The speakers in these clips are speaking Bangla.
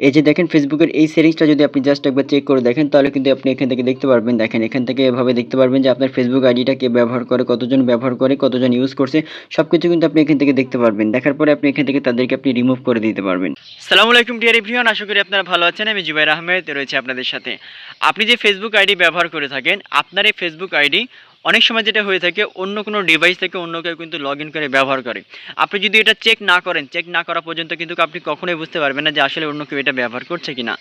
এই যে দেখেন ফেসবুকের এই সেটিংসটা যদি আপনি জাস্ট একবার চেক করে দেখেন, তাহলে কিন্তু আপনি এখান থেকে দেখতে পারবেন। দেখেন, এখান থেকে এভাবে দেখতে পারবেন যে আপনার ফেসবুক আইডিটা কে ব্যবহার করে, কতজন ব্যবহার করে, কতজন ইউজ করছে সব কিছু কিন্তু আপনি এখান থেকে দেখতে পারবেন। দেখার পরে আপনি এখান থেকে তাদেরকে আপনি রিমুভ করে দিতে পারবেন। সালামু আলাইকুম ডিয়ার এভরিওয়ান আশা করি আপনারা ভালো আছেন। আমি জুবাইর আহমেদ, রয়েছে আপনাদের সাথে। আপনি যে ফেসবুক আইডি ব্যবহার করে থাকেন, আপনার এই ফেসবুক আইডি অনেক সময় যেটা হয়ে থাকে, অন্য কোনো ডিভাইস থেকে অন্য কেউ কিন্তু লগ ইন করে ব্যবহার করে। আপনি যদি এটা চেক না করেন চেক না করা পর্যন্ত কিন্তু আপনি কখনোই বুঝতে পারবেন না যে আসলে অন্য কেউ এটা ব্যবহার করছে কিনা।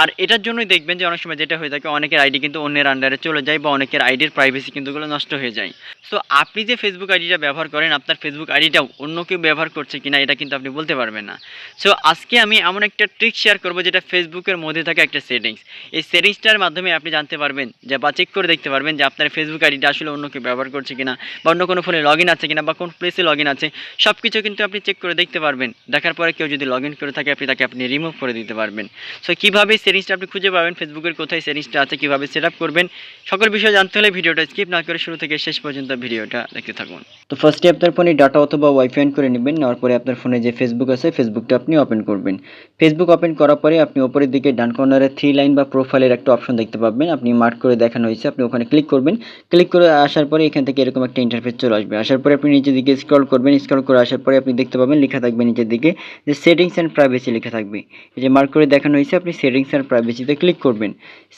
আর এটার জন্যই দেখবেন যে অনেক সময় যেটা হয়ে থাকে, অনেকের আইডি কিন্তু অন্যের আন্ডারে চলে যায় বা অনেকের আইডির প্রাইভেসি কিন্তু ওগুলো নষ্ট হয়ে যায়। সো আপনি যে ফেসবুক আইডিটা ব্যবহার করেন, আপনার ফেসবুক আইডিটাও অন্য কেউ ব্যবহার করছে কিনা, এটা কিন্তু আপনি বলতে পারবেন না। সো আজকে আমি এমন একটা ট্রিক শেয়ার করব যেটা ফেসবুকের মধ্যে থাকে একটা সেটিংস এই সেটিংসটার মাধ্যমে আপনি জানতে পারবেন, যে বা চেক করে দেখতে পারবেন যে আপনার ফেসবুক আইডিটা অন্য কেউ ব্যবহার করছে কিনা বা অন্য কোনো ফোনে লগ আছে কিনা বা কোন প্লেসে লগ আছে সব কিছু কিন্তু আপনি চেক করে দেখতে পারবেন। দেখার পরে কেউ যদি লগ করে থাকে, আপনি তাকে আপনি রিমুভ করে দিতে পারবেন। সো কীভাবে সেটিংসটা আপনি খুঁজে পাবেন? ফেসবুকের কোথায় সেটিংসটা আছে? কীভাবে সেট করবেন? সকল বিষয় জানতে হলে ভিডিওটা স্কিপ না করে শুরু থেকে শেষ পর্যন্ত ভিডিওটা দেখতে থাকুন। তো ফার্স্টে আপনার ফোনে ডাটা অথবা ওয়াইফাই অন করে নেবেন, নেওয়ার পরে আপনার ফোনে যে ফেসবুক আছে ফেসবুকটা আপনি ওপেন করবেন। ফেসবুক ওপেন করার পরে আপনি ওপরের দিকে ডান কর্নারে থ্রি লাইন বা প্রোফাইলের একটা অপশন দেখতে পাবেন। আপনি মার্ক করে দেখানো হয়েছে, আপনি ওখানে ক্লিক করবেন। ক্লিক করে আসার পরে এখান থেকে এরকম একটা ইন্টারফেস চলে আসবে। আসার পরে আপনি নিচের দিকে স্ক্রল করবেন স্ক্রল করে আসার পরে আপনি দেখতে পাবেন লেখা থাকবে নিচের দিকে যে সেটিংস অ্যান্ড প্রাইভেসি লেখা থাকবে। এই যে মার্ক করে দেখানো হয়েছে, আপনি সেটিংস অ্যান্ড প্রাইভেসিতে ক্লিক করবেন।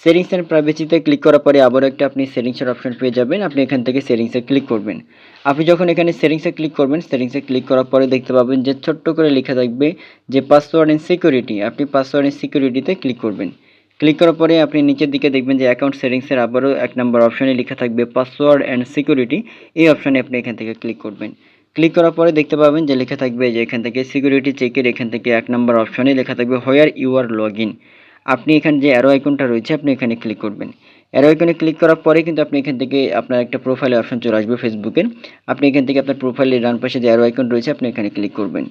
সেটিংস অ্যান্ড প্রাইভেসিতে ক্লিক করার পরে আবারও একটা আপনি সেটিংসের অপশন পেয়ে যাবেন, আপনি এখান থেকে সেটিংসে ক্লিক করবেন। আপনি যখন এখানে সেটিংসে ক্লিক করবেন সেটিংসে ক্লিক করার পরে দেখতে পাবেন যে ছোট্ট করে লেখা থাকবে যে পাসওয়ার্ড অ্যান্ড সিকিউরিটি আপনি পাসওয়ার্ড অ্যান্ড সিকিউরিটিতে ক্লিক করবেন। ক্লিক করার পরে আপনি নিচের দিকে দেখবেন যে অ্যাকাউন্ট সেটিংসের আবারও এক নম্বর অপশনে লেখা থাকবে পাসওয়ার্ড অ্যান্ড সিকিউরিটি এই অপশনে আপনি এখান থেকে ক্লিক করবেন। ক্লিক করার পরে দেখতে পাবেন যে লেখা থাকবে যে এখান থেকে সিকিউরিটি চেকের এখান থেকে এক নম্বর অপশনে লেখা থাকবে where you are log in আপনি এখানে যে অ্যারো আইকনটা রয়েছে, আপনি এখানে ক্লিক করবেন। অ্যারো আইকনে ক্লিক করার পরে কিন্তু আপনি এখান থেকে আপনার একটা প্রোফাইলে অপশন চলে আসবে ফেসবুকের আপনি এখান থেকে আপনার প্রোফাইলের ডান পাশে যে অ্যারো আইকন রয়েছে, আপনি এখানে ক্লিক করবেন।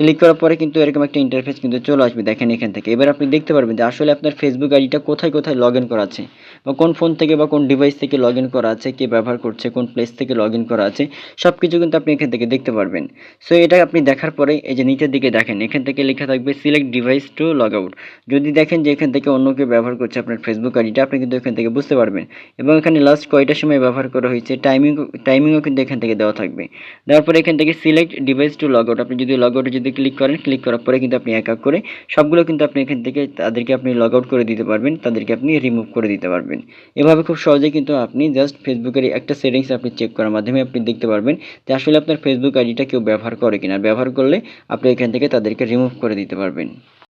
ক্লিক করার পরে কিন্তু এরকম একটা ইন্টারফেস কিন্তু চলে আসবে দেখেন এখান থেকে। এবার আপনি দেখতে পারবেন যে আসলে আপনার ফেসবুক আইডিটা কোথায় কোথায় লগ ইন করা আছে বা কোন ফোন থেকে বা কোন ডিভাইস থেকে লগ ইন করা আছে, কে ব্যবহার করছে, কোন প্লেস থেকে লগ ইন করা আছে সব কিছু কিন্তু আপনি এখান থেকে দেখতে পারবেন। সো এটা আপনি দেখার পরে এই যে নিচের দিকে দেখেন, এখান থেকে লেখা থাকবে select device to log out যদি দেখেন যে এখান থেকে অন্য কেউ ব্যবহার করছে আপনার ফেসবুক আইডিটা আপনি কিন্তু এখান থেকে বুঝতে পারবেন। এবং এখানে লাস্ট কয়টার সময় ব্যবহার করা হয়েছে টাইমিং টাইমিংও কিন্তু এখান থেকে দেওয়া থাকবে। দেওয়ার পরে এখান থেকে select device to log out আপনি যদি লগ আউটে যদি ক্লিক করেন ক্লিক করার পরে কিন্তু আপনি এক এক করে সবগুলো কিন্তু আপনি এখান থেকে তাদেরকে আপনি লগ আউট করে দিতে পারবেন, তাদেরকে আপনি রিমুভ করে দিতে পারবেন। এভাবে খুব সহজে কিন্তু আপনি জাস্ট ফেসবুকের একটা সেটিংস আপনি চেক করার মাধ্যমে আপনি দেখতে পারবেন যে আসলে আপনার ফেসবুক আইডিটা কেউ ব্যবহার করে কিনা। ব্যবহার করলে আপনি এখান থেকে তাদেরকে রিমুভ করে দিতে পারবেন।